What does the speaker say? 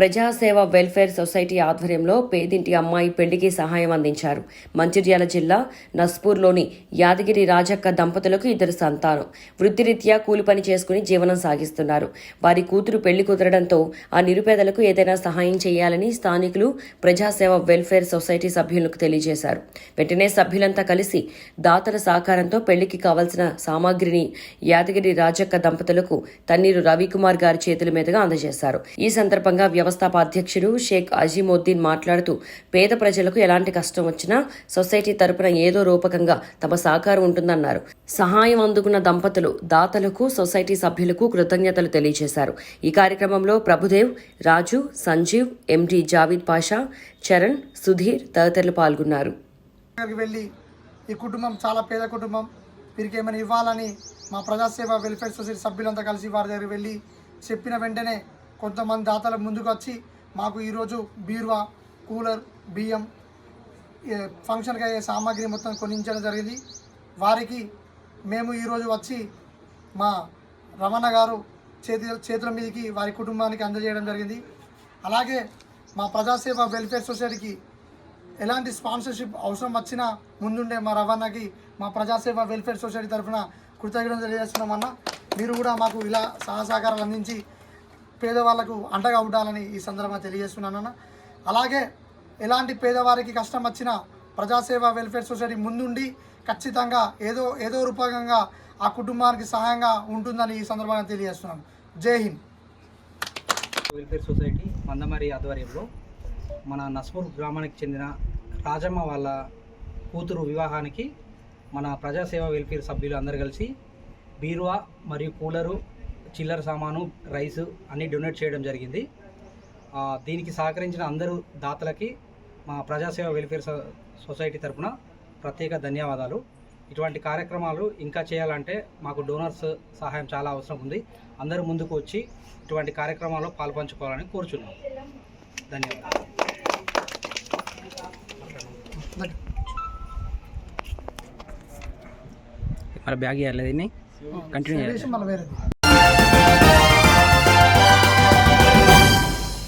ప్రజాసేవ welfare society ఆధ్వర్యంలో పేదింటి అమ్మాయి పెళ్ళికి సహాయం అందించారు. మంచిర్యాల జిల్లా నస్పూర్లోని యాదగిరి రాజక్క దంపతులకు ఇద్దరు సంతానం. వృత్తిరీత్యా కూలి పని చేసుకుని జీవనం సాగిస్తున్నారు. వారి కూతురు పెళ్ళి కుదరడంతో ఆ నిరుపేదలకు ఏదైనా సహాయం చేయాలని స్థానికులు ప్రజాసేవ వెల్ఫేర్ సొసైటీ సభ్యులకు తెలియజేశారు. వెంటనే సభ్యులంతా కలిసి దాతల సహకారంతో పెళ్ళికి కావలసిన సామాగ్రిని యాదగిరి రాజక్క దంపతులకు తన్నీరు రవికుమార్ గారి చేతుల మీదుగా అందజేశారు. ఈ సందర్భంగా సంస్థాప అధ్యక్షుడు షేక్ అజీముద్దీన్ మాట్లాడుతూ పేద ప్రజలకు ఎలాంటి కష్టం వచ్చినా సొసైటీ తరపున ఏదో రూపకంగా తమ సహకారం ఉంటుందన్నారు. సహాయం అందుకున్న దంపతులు దాతలకు సొసైటీ సభ్యులకు కృతజ్ఞతలు తెలియజేశారు. ఈ కార్యక్రమంలో ప్రభుదేవ్ రాజు సంజీవ్ ఎండి జావీద్ పాషా చరణ్ సుధీర్ తదితరులు పాల్గొన్నారు. వెళ్ళి ఈ కుటుంబం చాలా పేద కుటుంబం. వీరికి ఏమైనా ఇవ్వాలని మా ప్రజాసేవ వెల్ఫేర్ సొసైటీ సభ్యులంతా కలిసి వారి దగ్గరికి వెళ్ళి చెప్పిన వెంటనే కొంతమంది దాతల ముందుకు వచ్చి మాకు ఈరోజు బీరువా కూలర్ బియ్యం ఫంక్షన్కి అయ్యే సామాగ్రి మొత్తం కొనించడం జరిగింది. వారికి మేము ఈరోజు వచ్చి మా రమణ గారు చేతి చేతుల మీదకి వారి కుటుంబానికి అందజేయడం జరిగింది. అలాగే మా ప్రజాసేవ వెల్ఫేర్ సొసైటీకి ఎలాంటి స్పాన్సర్షిప్ అవసరం వచ్చినా ముందుండే మా రవాణాకి మా ప్రజాసేవ వెల్ఫేర్ సొసైటీ తరఫున కృతజ్ఞతలు తెలియజేస్తున్నామన్న. మీరు కూడా మాకు ఇలా సహాయ సహకారాలు అందించి పేదవాళ్ళకు అండగా ఉండాలని ఈ సందర్భంగా తెలియజేస్తున్నానన్న అలాగే ఎలాంటి పేదవారికి కష్టం వచ్చినా ప్రజాసేవ వెల్ఫేర్ సొసైటీ ముందుండి ఖచ్చితంగా ఏదో ఏదో రూపకంగా ఆ కుటుంబానికి సహాయంగా ఉంటుందని ఈ సందర్భంగా తెలియజేస్తున్నాను. జై హింద్. వెల్ఫేర్ సొసైటీ మందమరి ఆధ్వర్యంలో మన నస్పూర్ గ్రామానికి చెందిన రాజమ్మ వాళ్ళ కూతురు వివాహానికి మన ప్రజాసేవ వెల్ఫేర్ సభ్యులు అందరు కలిసి బీరువా మరియు కూలరు చిల్లర సామాను రైస్ అన్నీ డొనేట్ చేయడం జరిగింది. ఆ, దీనికి సహకరించిన అందరూ దాతలకి మా ప్రజాసేవ వెల్ఫేర్ సొసైటీ తరపున ప్రత్యేక ధన్యవాదాలు. ఇటువంటి కార్యక్రమాలు ఇంకా చేయాలంటే మాకు డోనర్స్ సహాయం చాలా అవసరం ఉంది. అందరూ ముందుకు వచ్చి ఇటువంటి కార్యక్రమాల్లో పాల్పంచుకోవాలని కోరుచున్నాం. ధన్యవాదాలు. మరి బ్యాగ్ ఇవ్వాలి దీన్ని? కంటిన్యూ చేయాలి.